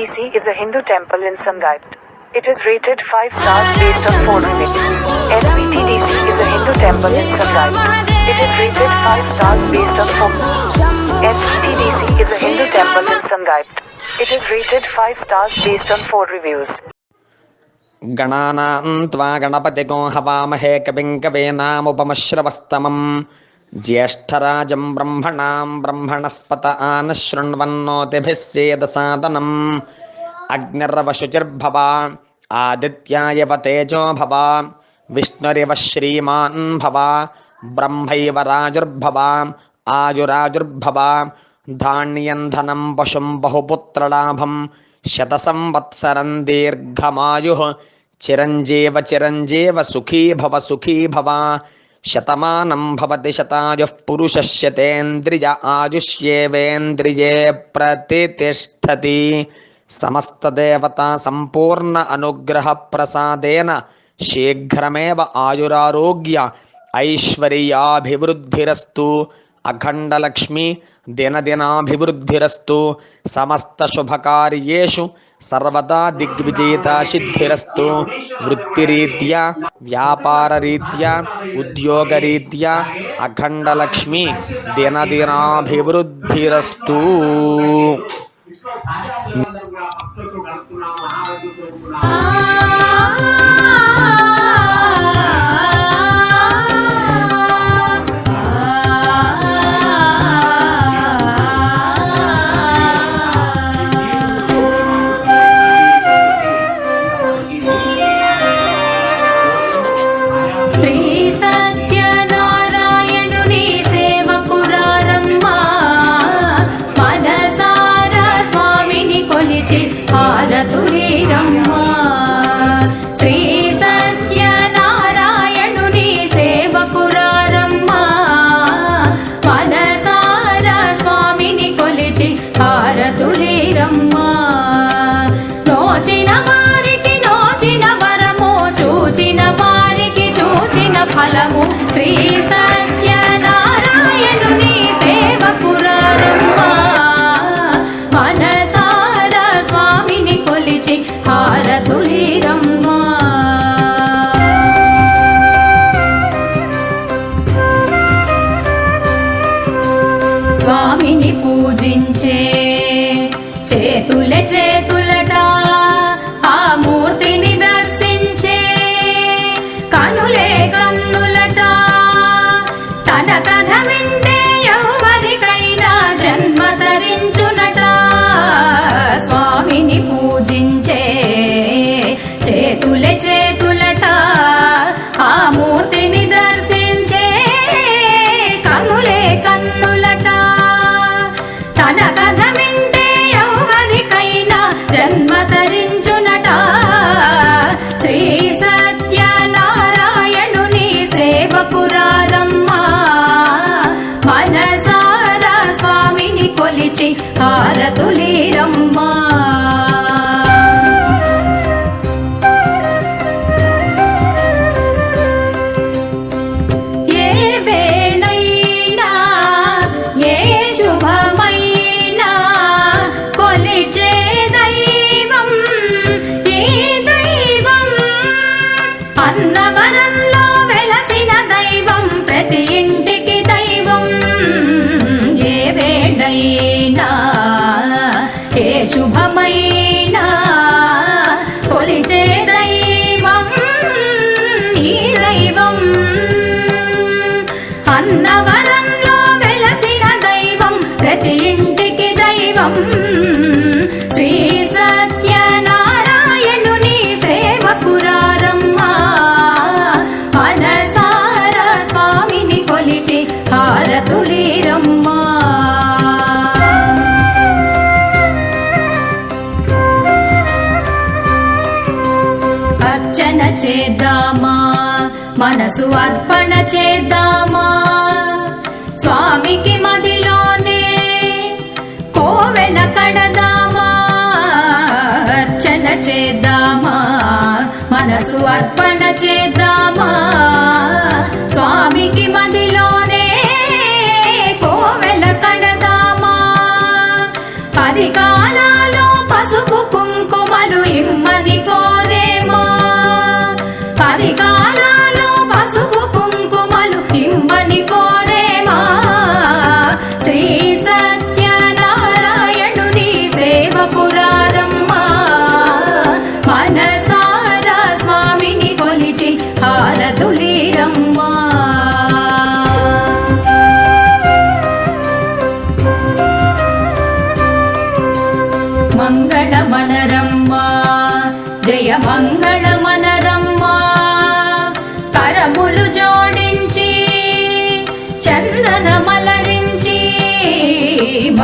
SVTDC is a Hindu temple in Sangait. It is rated 5 stars based on 4 reviews. SVTDC is a Hindu temple in Sangait. It is rated 5 stars based on 4 SVTDC is a Hindu temple in Sangait. It is rated 5 stars based on 4 reviews. गणानां त्वा गणपतिको हवामहे कविं कवीनामुपमश्रवस्तमं జ్యేష్టరాజం బ్రహ్మణాం బ్రహ్మణస్పత ఆన శృణ్వన్నోతిభిः సేదసాదనम् అగ్నిర్వశుచిర్భవ ఆదిత్యాయవ తేజో భవ విష్ణురివ శ్రీమాన్ భవ బ్రహ్మైవ రాజుర్భవ ఆయురాజుర్భవ ధాన్యంధనం పశుం బహుపుత్రలాభం శతసంవత్సరం దీర్ఘమాయు చిరంజీవ చిరంజీవ సుఖీ భవ సుఖీ భవ శతమానం భవతి శతాయుః పురుషశ్యతేంద్రియ ఆయుష్యేవేంద్రియే ప్రతిష్టతి సమస్తదేవత సంపూర్ణ అనుగ్రహ ప్రసాదేన శీఘ్రమేవ ఆయురారోగ్య ఐశ్వర్యాభివృద్ధిరస్తు. అఖండలక్ష్మి దినదినాభివృద్ధిరస్తు. సమస్తశుభకార్యేషు సర్వదా దిగ్విజేత సిద్ధిరస్తు. వృత్తిరీత్యా వ్యాపారరీత్యా ఉద్యోగరీత్యా అఖండలక్ష్మి దినదినాభివృద్ధిరస్తు. Ah శ్రీ సత్యనారాయణుని సేవకురారమ్మా మనసార స్వామిని కొలిచి హారతులీరమ్మా స్వామిని పూజించే చేతుల చేతులట హారతులీరమ్మా అర్చన చేద్దామా మనసు అర్పణ చేద్దామా. స్వామికి మదిలోనే కోవెల కడదామా. అర్చన చేద్దామా మనసు అర్పణ చేద్దామా. స్వామికి మదిలో పది కాలాలు పసుపు కుంకుమలు ఇమ్మ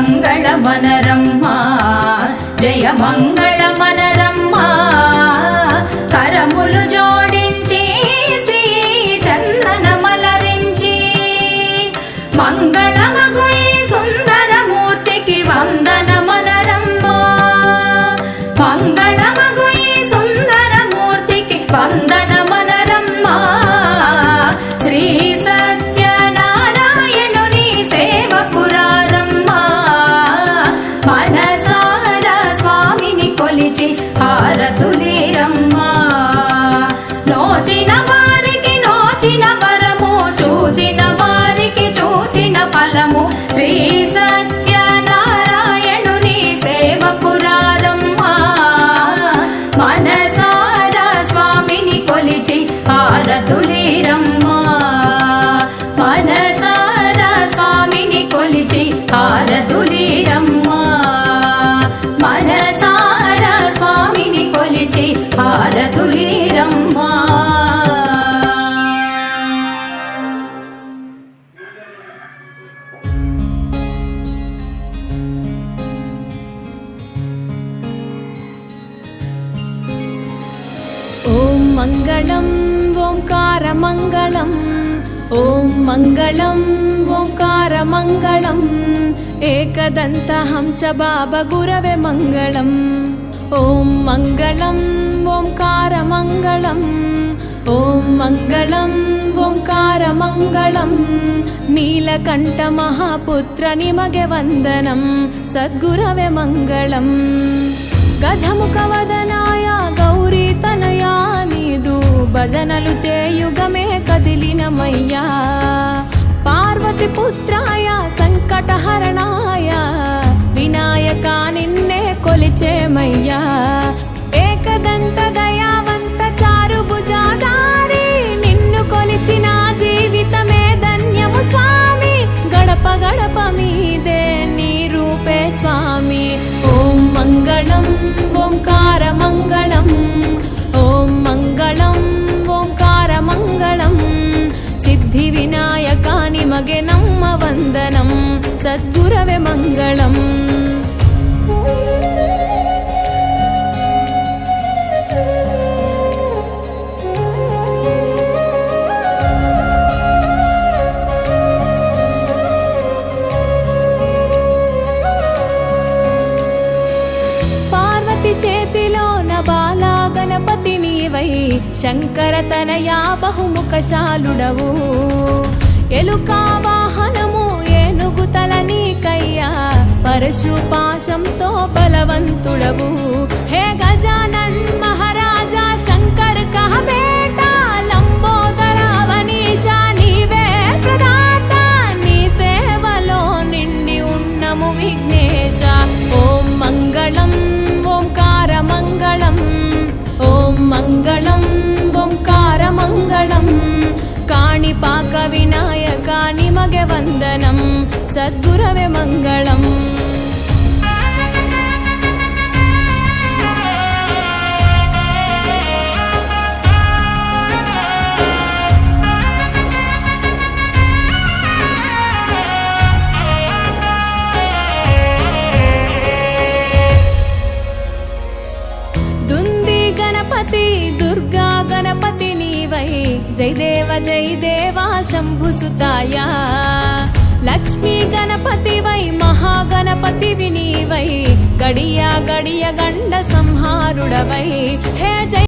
మంగళ మనరమ్మ జయ మంగళ మనరమ్మ. కరములు జో హారతులీరమ్మా మనసార స్వామిని కొలిచి హారతులీరమ్మా ఓం మంగళం ఓంకార మంగళం. ॐ मङ्गलम् ओङ्कारमङ्गलम् एकदन्तहं च बाबगुरवे मङ्गलम् ॐ मङ्गलम् ओङ्कारमङ्गलम् ॐ मङ्गलम् ओङ्कारमङ्गलम् नीलकण्ठमहापुत्र निमगे वन्दनं सद्गुरवे मङ्गलम् गजमुखवदनाय गौरीतनया భజనలు చేయుగమే కదిలినమయ్యా. పార్వతి పుత్రాయ నీవై శంకర తనయా బహుముఖశాలుడవు. ఎలుకా వాహనము ఏనుగు తల నీకయ్యా. పరశు పాశంతో బలవంతుడవు. హే గజ விநாயகா நிமக வந்தனம் சத்குரவே மங்களம். జై దేవ జై దేవా శంభు సుతాయ. లక్ష్మీ గణపతి వై మహాగణపతి వినీవై గడియ గడియ గండ సంహారుడవై. హే జై